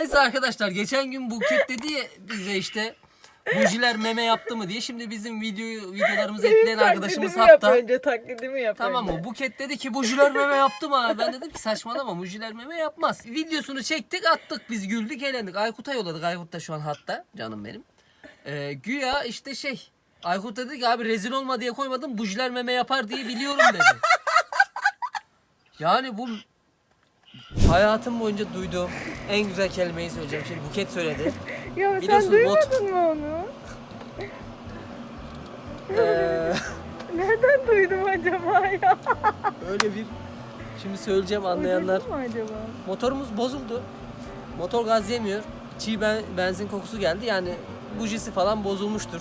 Neyse arkadaşlar geçen gün Buket dedi ya bize işte bujiler meme yaptı mı diye. Şimdi bizim video videolarımızı etleyen arkadaşımız Taklidimi yap hatta önce taklidimi yap Tamam önce. mı? Buket dedi ki bujiler meme yaptı mı abi? Ben dedim ki saçmalama bujiler meme yapmaz. Videosunu çektik attık biz güldük eğlendik. Aykut'a yolladık. Aykut da şu an hatta canım benim. Ee, güya işte şey Aykut dedi ki abi rezil olma diye koymadım bujiler meme yapar diye biliyorum dedi. Yani bu hayatım boyunca duyduğum en güzel kelimeyi söyleyeceğim. Şimdi Buket söyledi. Ya sen bot- duymadın mı onu? Ee, Nereden duydum acaba ya? öyle bir şimdi söyleyeceğim anlayanlar Duydun mu acaba? Motorumuz bozuldu. Motor gaz yemiyor. Çiğ ben, benzin kokusu geldi. Yani bujisi falan bozulmuştur.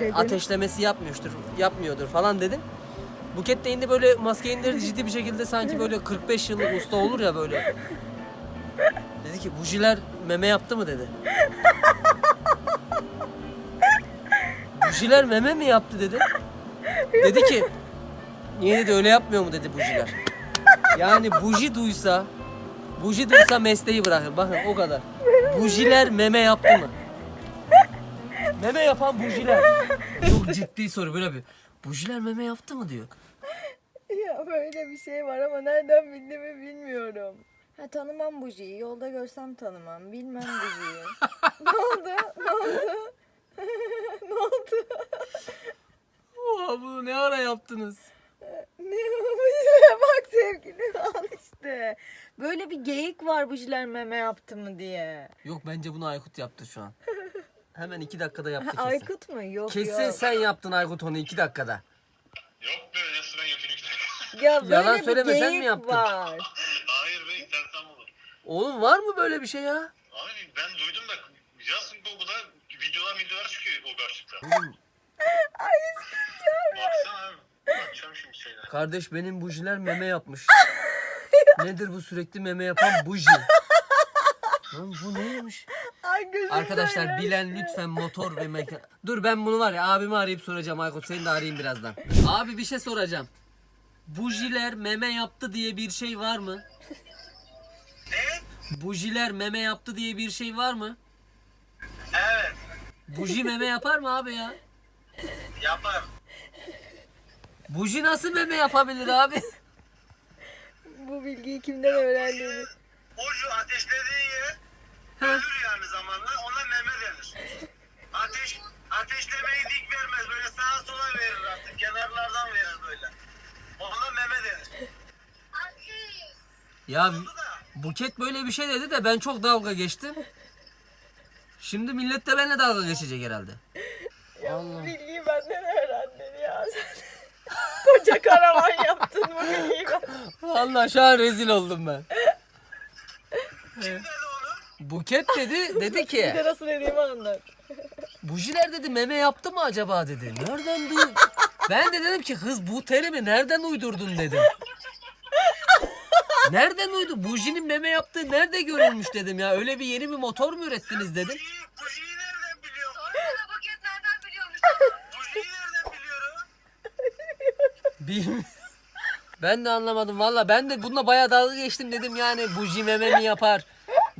Dedim. Ateşlemesi yapmıyordur, yapmıyordur falan dedim. Buket de indi böyle maske indirdi ciddi bir şekilde sanki böyle 45 yıllık usta olur ya böyle. Ki bujiler meme yaptı mı dedi. Bujiler meme mi yaptı dedi. Dedi ki niye dedi öyle yapmıyor mu dedi bujiler. Yani buji duysa buji duysa mesleği bırakır. Bakın o kadar. Bujiler meme yaptı mı? Meme yapan bujiler. Çok ciddi soru böyle bir. Bujiler meme yaptı mı diyor. Ya böyle bir şey var ama nereden bildiğimi bilmiyorum. Ha tanımam bujiyi. Yolda görsem tanımam. Bilmem bujiyi. ne oldu? Ne oldu? ne oldu? Oha bunu ne ara yaptınız? Ne bujiler bak sevgilim al işte. Böyle bir geyik var bujiler meme yaptı mı diye. Yok bence bunu Aykut yaptı şu an. Hemen iki dakikada yaptı kesin. Aykut mu? Yok Kesin yok. sen yaptın Aykut onu iki dakikada. Yok be nasıl ben yapayım işte. Ya böyle Yalan bir söyleme, sen mi geyik yaptın? var. Hayır be internetten buldum. Oğlum var mı böyle bir şey ya? Abi ben duydum da yazın Google'da videolar videolar çıkıyor o başlıkta. Ay Baksana abi. Bakacağım şimdi şeyler. Kardeş benim bujiler meme yapmış. Nedir bu sürekli meme yapan buji? Lan bu neymiş? Ay gözümden Arkadaşlar bilen lütfen motor ve mekan... Dur ben bunu var ya abimi arayıp soracağım Aykut seni de arayayım birazdan. Abi bir şey soracağım. Bujiler meme yaptı diye bir şey var mı? Bujiler meme yaptı diye bir şey var mı? Evet. Buji meme yapar mı abi ya? Yapar. Buji nasıl meme yapabilir abi? Bu bilgiyi kimden öğrendiğini. Ucu ateşlediği yer Ha? ölür yani zamanla ona meme denir. Ateş ateşlemeyi dik vermez böyle sağa sola verir artık kenarlardan verir böyle. Ona meme denir. Ya Bu da Buket böyle bir şey dedi de ben çok dalga geçtim. Şimdi millet de benimle dalga geçecek herhalde. Ya Allah. bilgiyi benden öğrendin ya sen. Koca karavan yaptın bu bilgiyi ben. Vallahi şu an rezil oldum ben. Buket dedi, dedi Bir ki de nasıl dediğimi anlat. bujiler dedi meme yaptı mı acaba dedi. Nereden duy? Ben de dedim ki kız bu terimi nereden uydurdun dedim. Nereden uydu? Bujinin meme yaptığı nerede görülmüş dedim ya. Öyle bir yeni bir motor mu ürettiniz dedim. Bujiyi, bujiyi nereden biliyorum? Sonra buket nereden biliyormuş? Bujiyi nereden biliyorum? Bilmiyorum. Ben de anlamadım valla. Ben de bununla bayağı dalga geçtim dedim yani buji meme mi yapar?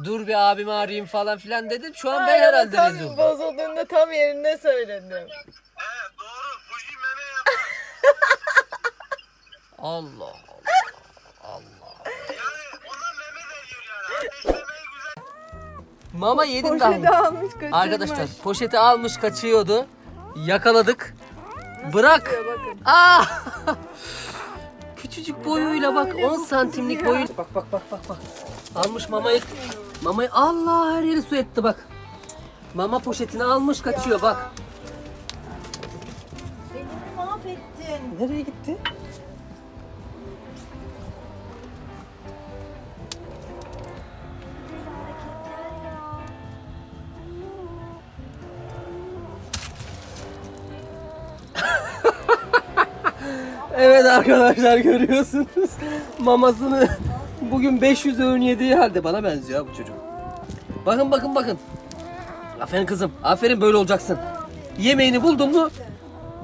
Dur bir abimi arayayım falan filan dedim. Şu an ben herhalde tam rezil oldum. Bozulduğunda tam yerinde söyledim. Evet doğru. Buji meme yapar. Allah Allah. Yani ona meme deniyor yani. Ateşlemeyi güzel. Mama Poşeti daha. almış kaçırmış. Arkadaşlar poşeti almış kaçıyordu. Yakaladık. Bırak. Bakın. Aa! Küçücük boyuyla bak öyle 10 bu santimlik boyu. Bak bak bak bak bak. Almış mamayı. Mamayı Allah her yeri su etti bak. Mama poşetini almış kaçıyor bak. Beni mahvettin. Nereye gitti? Arkadaşlar görüyorsunuz. Mamasını bugün 500 öğün yediği halde bana benziyor bu çocuk. Bakın bakın bakın. Aferin kızım. Aferin böyle olacaksın. Yemeğini buldun mu?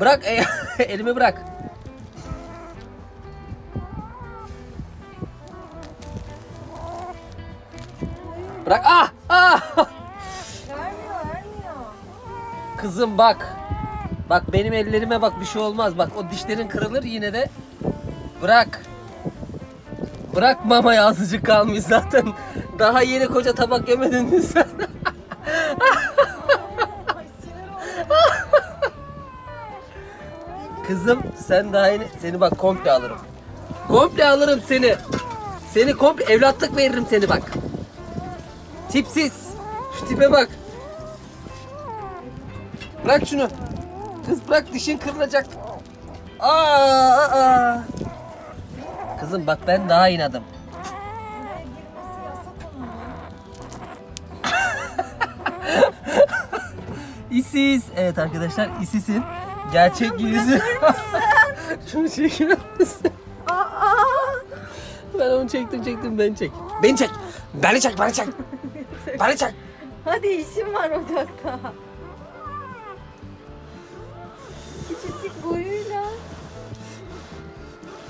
Bırak e, elimi bırak. Bırak. Ah! Ah! Vermiyor vermiyor. Kızım bak. Bak benim ellerime bak bir şey olmaz. Bak o dişlerin kırılır yine de. Bırak. Bırak mama azıcık kalmış zaten. Daha yeni koca tabak yemedin mi sen? Kızım sen daha yeni seni bak komple alırım. Komple alırım seni. Seni komple evlatlık veririm seni bak. Tipsiz. Şu tipe bak. Bırak şunu. Kız bırak dişin kırılacak. Aa, aa. Kızım bak ben daha inadım. İsiz. Evet arkadaşlar isisin. Gerçek yüzü. Şunu çekiyor musun? Aa! Ben onu çektim çektim ben çek. Beni çek. Beni çek beni çek. Beni çek. Hadi işim var ocakta.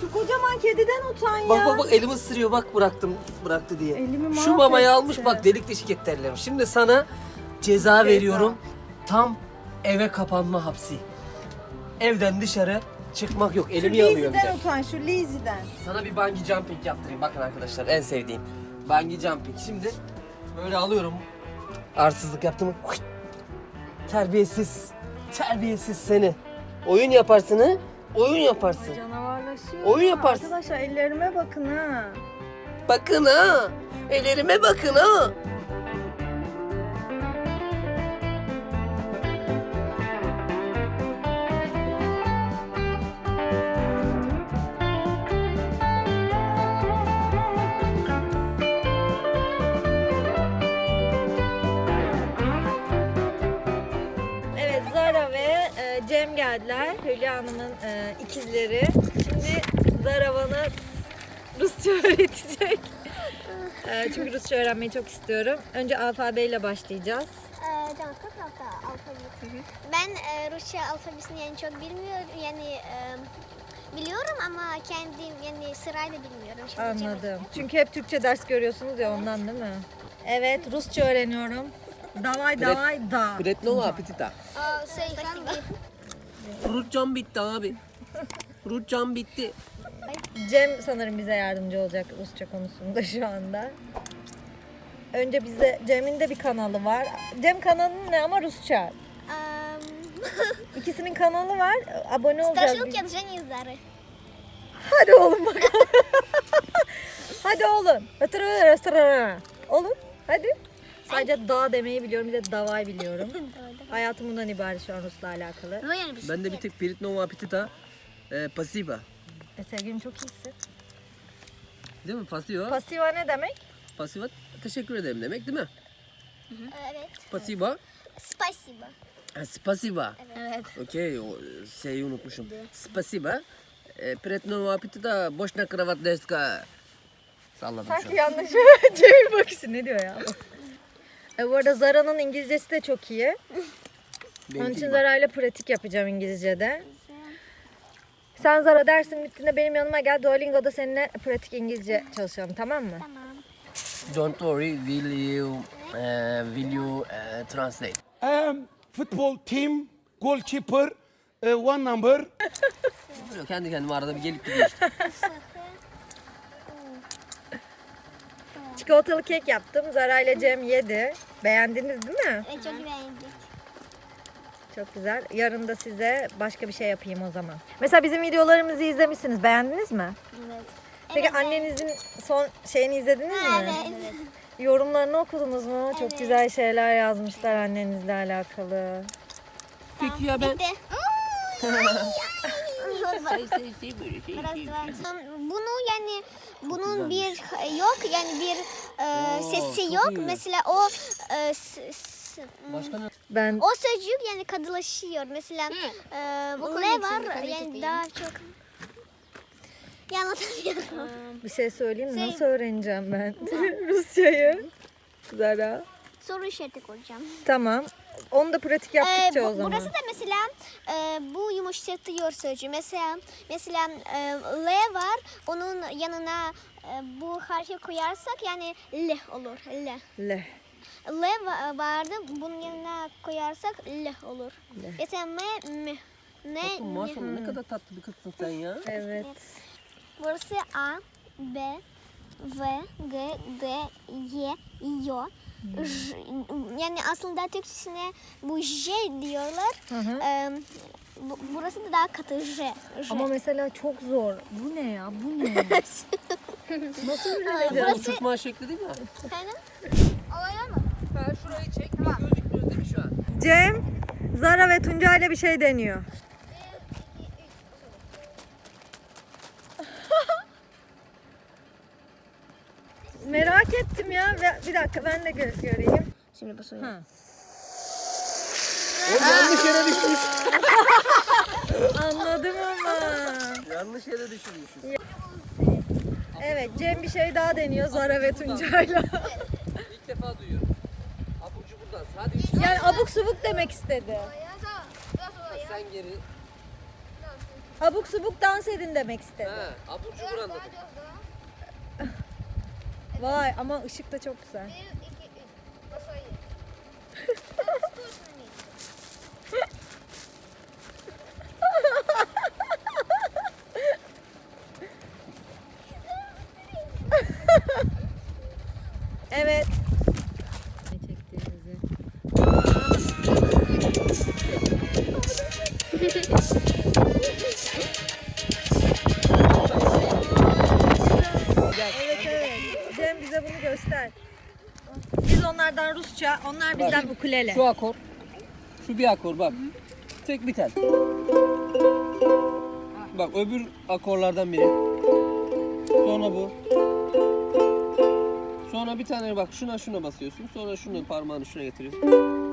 Şu kocaman kediden utan ya. Bak bak bak elimi ısırıyor bak bıraktım bıraktı diye. Elimi Şu mamayı mahvetti. almış bak delik deşik etti ellerim. Şimdi sana ceza veriyorum. Tam eve kapanma hapsi. Evden dışarı çıkmak yok. Şu Elimi yanıyor bir de. Lizzie'den utan, şu Lizzie'den. Sana bir bungee jumping yaptırayım. Bakın arkadaşlar en sevdiğim. Bungee jumping. Şimdi böyle alıyorum. Arsızlık yaptım. Terbiyesiz. Terbiyesiz seni. Oyun yaparsın ha? Oyun yaparsın. Canavarlaşıyor. Oyun ya. yaparsın. Arkadaşlar ellerime bakın ha. Bakın ha. Ellerime bakın ha. Evet Zara ve e, Cem geldiler. Hülya Hanım'ın e, ikizleri. Şimdi Zara bana Rusça öğretecek. E, çünkü Rusça öğrenmeyi çok istiyorum. Önce alfabeyle başlayacağız. Alfabe. Ben e, Rusça alfabesini yani çok bilmiyorum yani e, biliyorum ama kendim yani sırayla bilmiyorum. Şimdi Anladım. Çünkü hep Türkçe ders görüyorsunuz ya ondan değil mi? Evet Rusça öğreniyorum. Davay davay da. Bretnova apetita. Aa, şey, hangi? Rutcam bitti abi. Rutcam bitti. Cem sanırım bize yardımcı olacak Rusça konusunda şu anda. Önce bize Cem'in de bir kanalı var. Cem kanalının ne ama Rusça. Um, İkisinin kanalı var. Abone olacağız. biz. Страшилки от Жени и Зары. Hadi oğlum bakalım. hadi oğlum. Hatırla, hatırla. Oğlum hadi. Sadece dağ demeyi biliyorum bir de davay biliyorum. Hayatım bundan ibaret şu an Rus'la alakalı. Ну, я не Ben de bir tek Bretnova apetita. E, pasiva. E, sevgilim çok iyisin. Değil mi? Pasiva. Pasiva ne demek? Pasiva teşekkür ederim demek değil mi? Evet. Pasiva. Спасибо. Ha, Spasiba. Evet. Okey, o S'yi unutmuşum. Spasiba. E, Pretnova apetita boşna kravat deska. Salladım şu Sanki an. yanlış. Cemil bakışı ne diyor ya? E, bu arada Zara'nın İngilizcesi de çok iyi. Onun için gibi. Zara ile pratik yapacağım İngilizce'de. Sen Zara dersin bittiğinde benim yanıma gel. Duolingo'da seninle pratik İngilizce çalışalım tamam mı? Tamam. Don't worry, will you, uh, will you uh, translate? um, football team, goalkeeper, uh, one number. Böyle kendi kendime arada bir gelip gidiyor işte. Çikolatalı kek yaptım. Zara ile Cem yedi. Beğendiniz değil mi? E, çok beğendik. Çok güzel. Yarın da size başka bir şey yapayım o zaman. Mesela bizim videolarımızı izlemişsiniz. Beğendiniz mi? Evet. Peki annenizin son şeyini izlediniz mi? Evet. Yorumlarını okudunuz mu? Çok Evet. güzel şeyler yazmışlar annenizle alakalı. Peki ya ben... Bitti. Biraz daha. Bunu yani bunun bir yok yani bir e, Oo, sesi çok yok. iyi. Mesela o e, s- s- Başka ne? Ben o sözcük yani kadılaşıyor. Mesela e, le var yani daha çok ya anlatamıyorum. bir şey söyleyeyim mi? Şey- Nasıl öğreneceğim ben Rusçayı? Zara. Soru işareti koyacağım. Tamam. Onu da pratik Ee, yaptıkça bu- o zaman. Burası da mesela e, bu yumuşatıyor sözcüğü. Mesela mesela e, L var onun yanına e, bu harfi koyarsak yani L olur. L. Le. L va- vardı. Bunun yanına koyarsak L olur. Mesela M, M. Ne? Bakın maşallah ne kadar tatlı bir kızsın sen ya. Evet. Burası A, B, V, G, G, Y, Yo. J- yani aslında Türkçesine bu J diyorlar. Ee, bu- burası da daha katı J. J. Ama mesela çok zor. Bu ne ya? Bu ne? Nasıl bilemedin? burası Uçurtma şekli değil mi? efendim? Olaya mı? Ha şurayı çek. Biz gözükmüyoruz değil mi şu an? Cem, Zara ve Tuncay ile bir şey deniyor. Merak ettim ya. Bir dakika ben de gö- göreyim. Şimdi basıyorum. Ha. O yanlış yere düşmüş. Anladım ama. yanlış yere düşürmüşüz. Evet Cem bir şey daha deniyor Zara ve Tuncay'la. İlk defa duyuyorum. Abucu buradan. Hadi üç yani abuk subuk demek istedi. sen geri. Abuk subuk dans edin demek istedi. Abucu buran dedim. Vay ama ışık da çok güzel. Evet. Rusça, onlar bizden ukulele. Şu akor. Şu bir akor bak. Tek bir tel. Bak öbür akorlardan biri. Sonra bu. Sonra bir tane bak şuna şuna basıyorsun. Sonra şunu parmağını şuna getiriyorsun.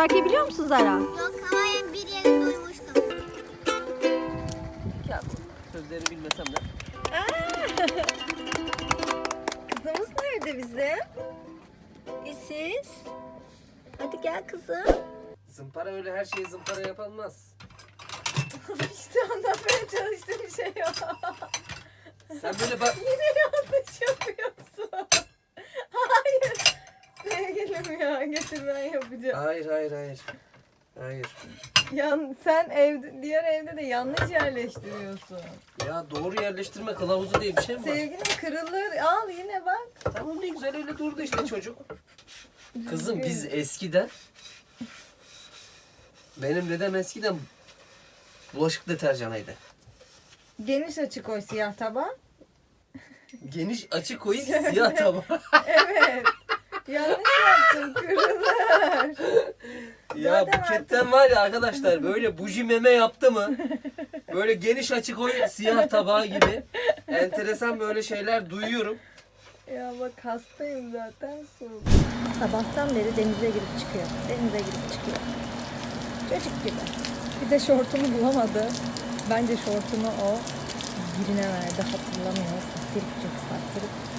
Şarkıyı biliyor musun Zara? Yok ama yani bir yere duymuştum. Ya sözlerini bilmesem de. Kızımız nerede bizim? İsiz. Hadi gel kızım. Zımpara öyle her şeyi zımpara yapılmaz. işte anlatmaya çalıştığım bir şey yok. Sen böyle bak. Yine yanlış yapıyorsun. Hayır. Sevgilim ya getir ben yapacağım. Hayır hayır hayır. Hayır. Yan, sen evde, diğer evde de yanlış yerleştiriyorsun. Ya doğru yerleştirme kılavuzu diye bir şey mi var? Sevgilim kırılır. Al yine bak. Tamam ne güzel öyle durdu işte çocuk. Kızım biz eskiden benim dedem eskiden bulaşık deterjanıydı. Geniş açık o siyah taban. Geniş açık koyup siyah tabağı. Evet. Yanlış yaptın kırılır. ya Zaten buketten var ya arkadaşlar böyle buji meme yaptı mı? Böyle geniş açık koy siyah tabağı gibi. Enteresan böyle şeyler duyuyorum. Ya bak hastayım zaten soğuk. Sabahtan beri denize girip çıkıyor. Denize girip çıkıyor. Çocuk gibi. Bir de şortumu bulamadı. Bence şortumu o birine verdi. Hatırlamıyor. Saktirip çok saktirip.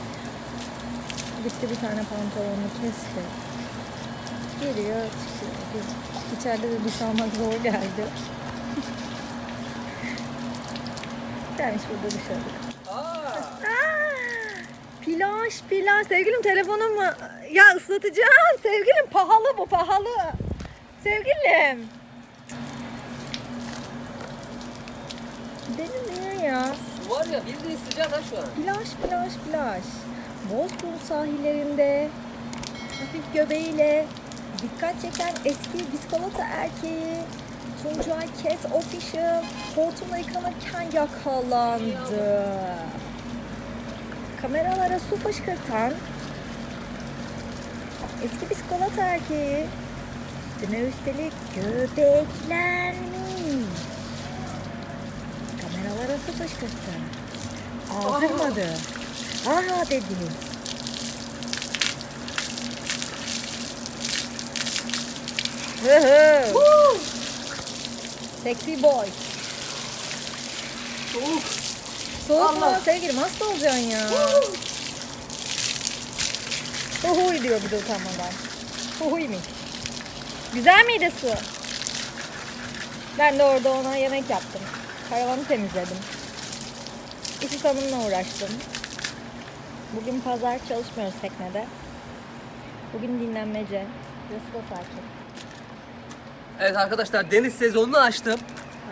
Gitti bir tane pantolonunu kesti. Çıkıyor. Biz- İçeride de duş almak zor geldi. Gelmiş burada duş aldık. Plaj, plaj. Sevgilim telefonum mu? Ya ıslatacağım. Sevgilim pahalı bu pahalı. Sevgilim. Gidelim ya ya. Var ya bildiğin sıcak ha şu an. Plaj, plaj, plaj. Bozkurt sahillerinde hafif göbeğiyle dikkat çeken eski biskolata erkeği Tuncay Kes Official hortumla yıkanırken yakalandı. Kameralara su fışkırtan eski biskolata erkeği üstüne üstelik göbeklenmiş. Kameralara su fışkırttı. Aldırmadı. Aha dedi. Hı hı. Sexy boy. Soğuk. Soğuk mu sevgilim hasta olacaksın ya. Huhuy diyor bir de utanmadan. Huhuy mi? Güzel miydi su? Ben de orada ona yemek yaptım. Karavanı temizledim. İş hanımla uğraştım. Bugün pazar çalışmıyoruz teknede. Bugün dinlenmece. Burası da sakin. Evet arkadaşlar deniz sezonunu açtım.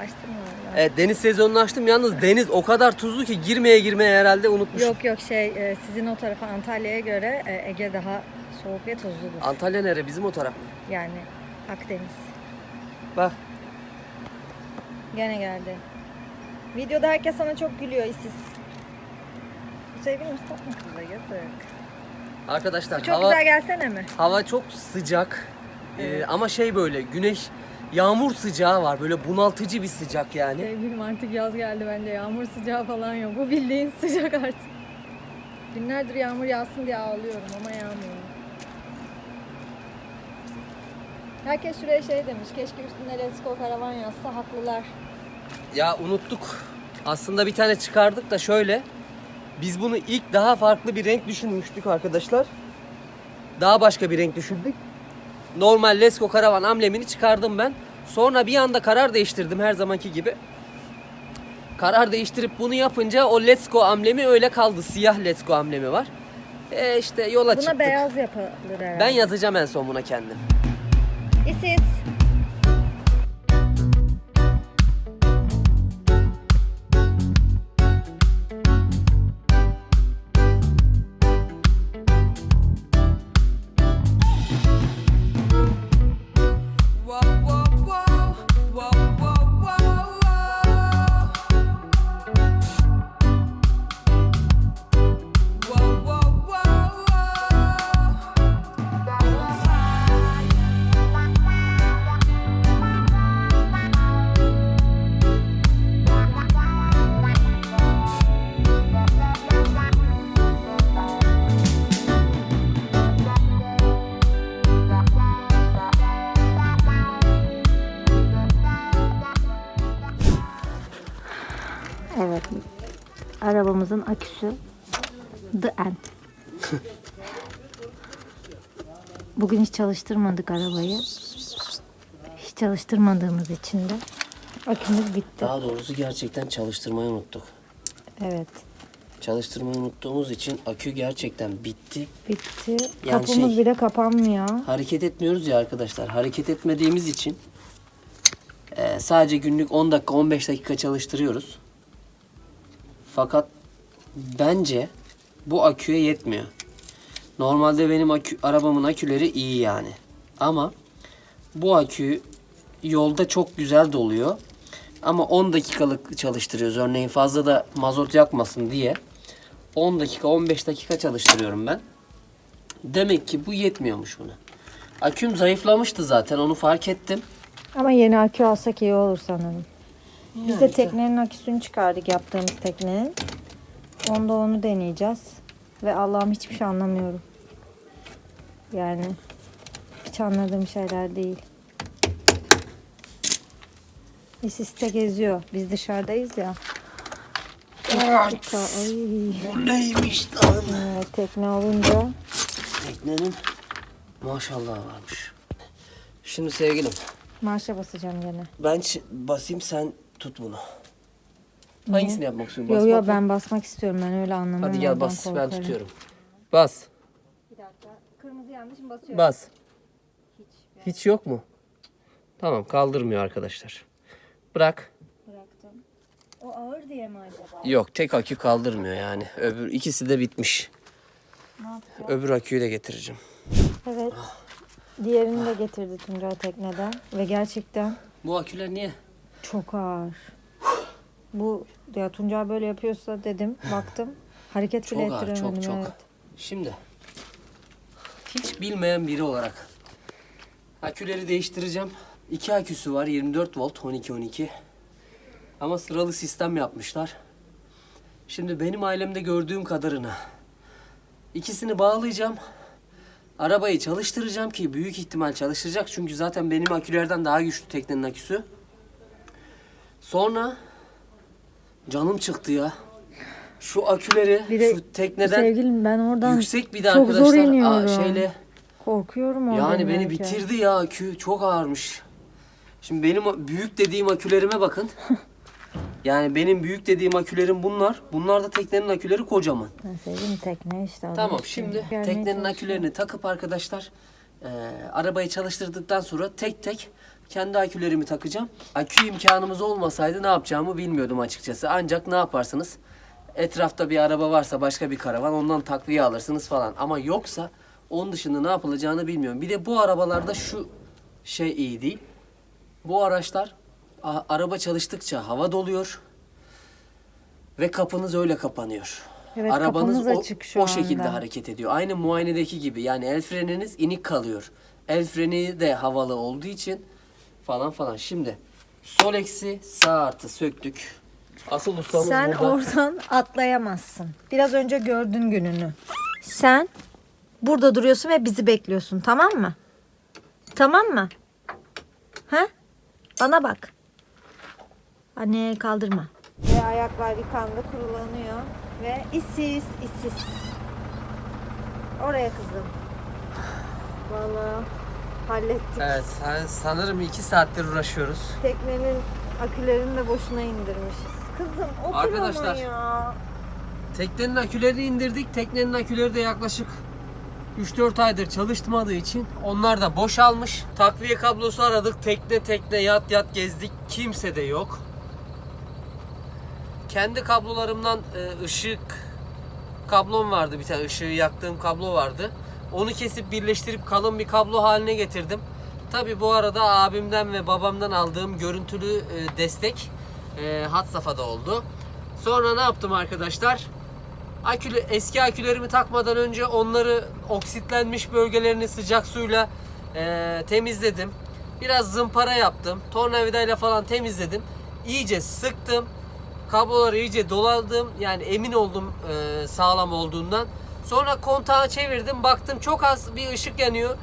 Açtın mı? Evet deniz sezonunu açtım. Yalnız deniz o kadar tuzlu ki girmeye girmeye herhalde unutmuşum. Yok yok şey e, sizin o tarafa Antalya'ya göre e, Ege daha soğuk ve tuzludur. Antalya nere? Bizim o taraf mı? Yani Akdeniz. Bak. Gene geldi. Videoda herkes sana çok gülüyor işsiz. Islak mı kızla yazık. Arkadaşlar Çok hava güzel gelsene mi? hava çok sıcak. Ee, ama şey böyle güneş yağmur sıcağı var. Böyle bunaltıcı bir sıcak yani. Sevgilim artık yaz geldi bence. Yağmur sıcağı falan yok. Bu bildiğin sıcak artık. Günlerdir yağmur yağsın diye ağlıyorum ama yağmıyor. Herkes şuraya şey demiş. Keşke üstünde Let's Go karavan yazsa haklılar. Ya unuttuk. Aslında bir tane çıkardık da şöyle. Biz bunu ilk daha farklı bir renk düşünmüştük arkadaşlar. Daha başka bir renk düşündük. Normal Lesko Karavan amblemini çıkardım ben. Sonra bir anda karar değiştirdim her zamanki gibi. Karar değiştirip bunu yapınca o Let's Go amblemi öyle kaldı. Siyah Let's Go amblemi var. E işte yola Buna çıktık. beyaz yapılır herhalde. Ben yazacağım en son buna kendim. İsiz. Arabamızın aküsü The End. Bugün hiç çalıştırmadık arabayı. Hiç çalıştırmadığımız için de akümüz bitti. Daha doğrusu gerçekten çalıştırmayı unuttuk. Evet. Çalıştırmayı unuttuğumuz için akü gerçekten bitti. Bitti. Yani Kapımız şey- bile kapanmıyor. Hareket etmiyoruz ya arkadaşlar. Hareket etmediğimiz için e, sadece günlük 10 dakika 15 dakika çalıştırıyoruz. Fakat bence bu aküye yetmiyor. Normalde benim akü, arabamın aküleri iyi yani. Ama bu akü yolda çok güzel doluyor. Ama 10 dakikalık çalıştırıyoruz. Örneğin fazla da mazot yakmasın diye 10 dakika 15 dakika çalıştırıyorum ben. Demek ki bu yetmiyormuş buna. Aküm zayıflamıştı zaten onu fark ettim. Ama yeni akü alsak iyi olur sanırım. Biz de teknenin aküsünü çıkardık yaptığımız teknenin. Onda onu deneyeceğiz. Ve Allah'ım hiçbir şey anlamıyorum. Yani hiç anladığım şeyler değil. İsiste geziyor. Biz dışarıdayız ya. Dakika, Ay. Bu neymiş lan? Evet, tekne olunca Teknenin maşallah varmış. Şimdi sevgilim marşa basacağım gene. ben basayım sen tut bunu. Hangisini yapmak istiyorsun? Yo Basmak yo mı? ben basmak istiyorum. Ben öyle anlamıyorum. Hadi gel bas ben tutuyorum. Bas. Bir dakika. Kırmızı yanlış mı basıyorum? Bas. Hiç yok mu? Tamam kaldırmıyor arkadaşlar. Bırak. Bıraktım. O ağır diye mi acaba? Yok tek akü kaldırmıyor yani. Öbür ikisi de bitmiş. Ne yapacağım? Öbür aküyü de getireceğim. Evet. Diğerini de getirdi Tuncay tekneden. Ve gerçekten Bu aküler niye? çok ağır. Bu ya Tuncay böyle yapıyorsa dedim. Baktım. Hareket bile Çok ağır, ettiremedim. çok çok. Evet. Şimdi hiç bilmeyen biri olarak aküleri değiştireceğim. İki aküsü var 24 volt 12 12. Ama sıralı sistem yapmışlar. Şimdi benim ailemde gördüğüm kadarını ikisini bağlayacağım. Arabayı çalıştıracağım ki büyük ihtimal çalışacak çünkü zaten benim akülerden daha güçlü teknenin aküsü. Sonra canım çıktı ya. Şu aküleri Bir de şu tekneden Sevgilim ben oradan yüksek bir de çok zor arkadaşlar. İniyorum. şeyle korkuyorum oradan yani beni inerken. bitirdi ya akü çok ağırmış. Şimdi benim o- büyük dediğim akülerime bakın. Yani benim büyük dediğim akülerim bunlar. Bunlar da teknenin aküleri kocaman. Ben sevgilim tekne işte. Tamam şimdi teknenin çalışıyorum. akülerini takıp arkadaşlar e, arabayı çalıştırdıktan sonra tek tek kendi akülerimi takacağım. Akü imkanımız olmasaydı ne yapacağımı bilmiyordum açıkçası. Ancak ne yaparsınız? Etrafta bir araba varsa başka bir karavan ondan takviye alırsınız falan. Ama yoksa onun dışında ne yapılacağını bilmiyorum. Bir de bu arabalarda şu şey iyi değil. Bu araçlar araba çalıştıkça hava doluyor ve kapınız öyle kapanıyor. Evet, Arabanız o, açık şu o şekilde anda. hareket ediyor. Aynı muayenedeki gibi. Yani el freniniz inik kalıyor. El freni de havalı olduğu için falan falan. Şimdi sol eksi sağ artı söktük. Asıl ustamız Sen burada. oradan atlayamazsın. Biraz önce gördün gününü. Sen burada duruyorsun ve bizi bekliyorsun tamam mı? Tamam mı? He? Bana bak. Anne kaldırma. Ve ayaklar yıkandı kurulanıyor. Ve işsiz işsiz. Oraya kızım. Vallahi hallettik. Evet san- sanırım iki saattir uğraşıyoruz. Teknenin akülerini de boşuna indirmişiz. Kızım otur Arkadaşlar. ama ya. Teknenin akülerini indirdik. Teknenin aküleri de yaklaşık 3-4 aydır çalışmadığı için onlar da boşalmış. Takviye kablosu aradık. Tekne tekne yat yat gezdik. Kimse de yok. Kendi kablolarımdan e, ışık kablom vardı bir tane ışığı yaktığım kablo vardı. Onu kesip birleştirip kalın bir kablo haline getirdim. Tabi bu arada abimden ve babamdan aldığım görüntülü e, destek e, hat safhada oldu. Sonra ne yaptım arkadaşlar? Akülü, eski akülerimi takmadan önce onları oksitlenmiş bölgelerini sıcak suyla e, temizledim. Biraz zımpara yaptım. Tornavidayla falan temizledim. İyice sıktım. Kabloları iyice doladım. Yani emin oldum e, sağlam olduğundan. Sonra kontağı çevirdim. Baktım çok az bir ışık yanıyor.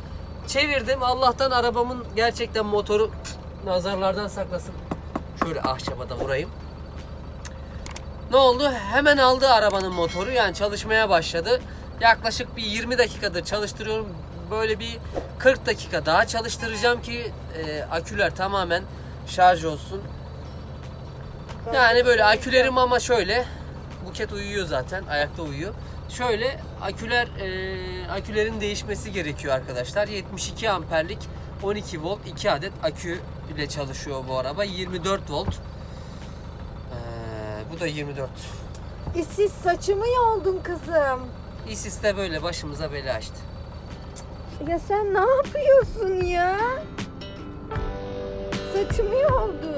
Çevirdim. Allah'tan arabamın gerçekten motoru nazarlardan saklasın. Şöyle ahşabada vurayım. Ne oldu? Hemen aldı arabanın motoru. Yani çalışmaya başladı. Yaklaşık bir 20 dakikadır çalıştırıyorum. Böyle bir 40 dakika daha çalıştıracağım ki e, aküler tamamen şarj olsun. Yani böyle akülerim ama şöyle. Buket uyuyor zaten. Ayakta uyuyor. Şöyle aküler e, akülerin değişmesi gerekiyor arkadaşlar. 72 amperlik 12 volt 2 adet akü ile çalışıyor bu araba. 24 volt. Ee, bu da 24. İşsiz saçımı yoldun kızım. İSIS de böyle başımıza bela açtı. Ya sen ne yapıyorsun ya? Saçımı yoldun.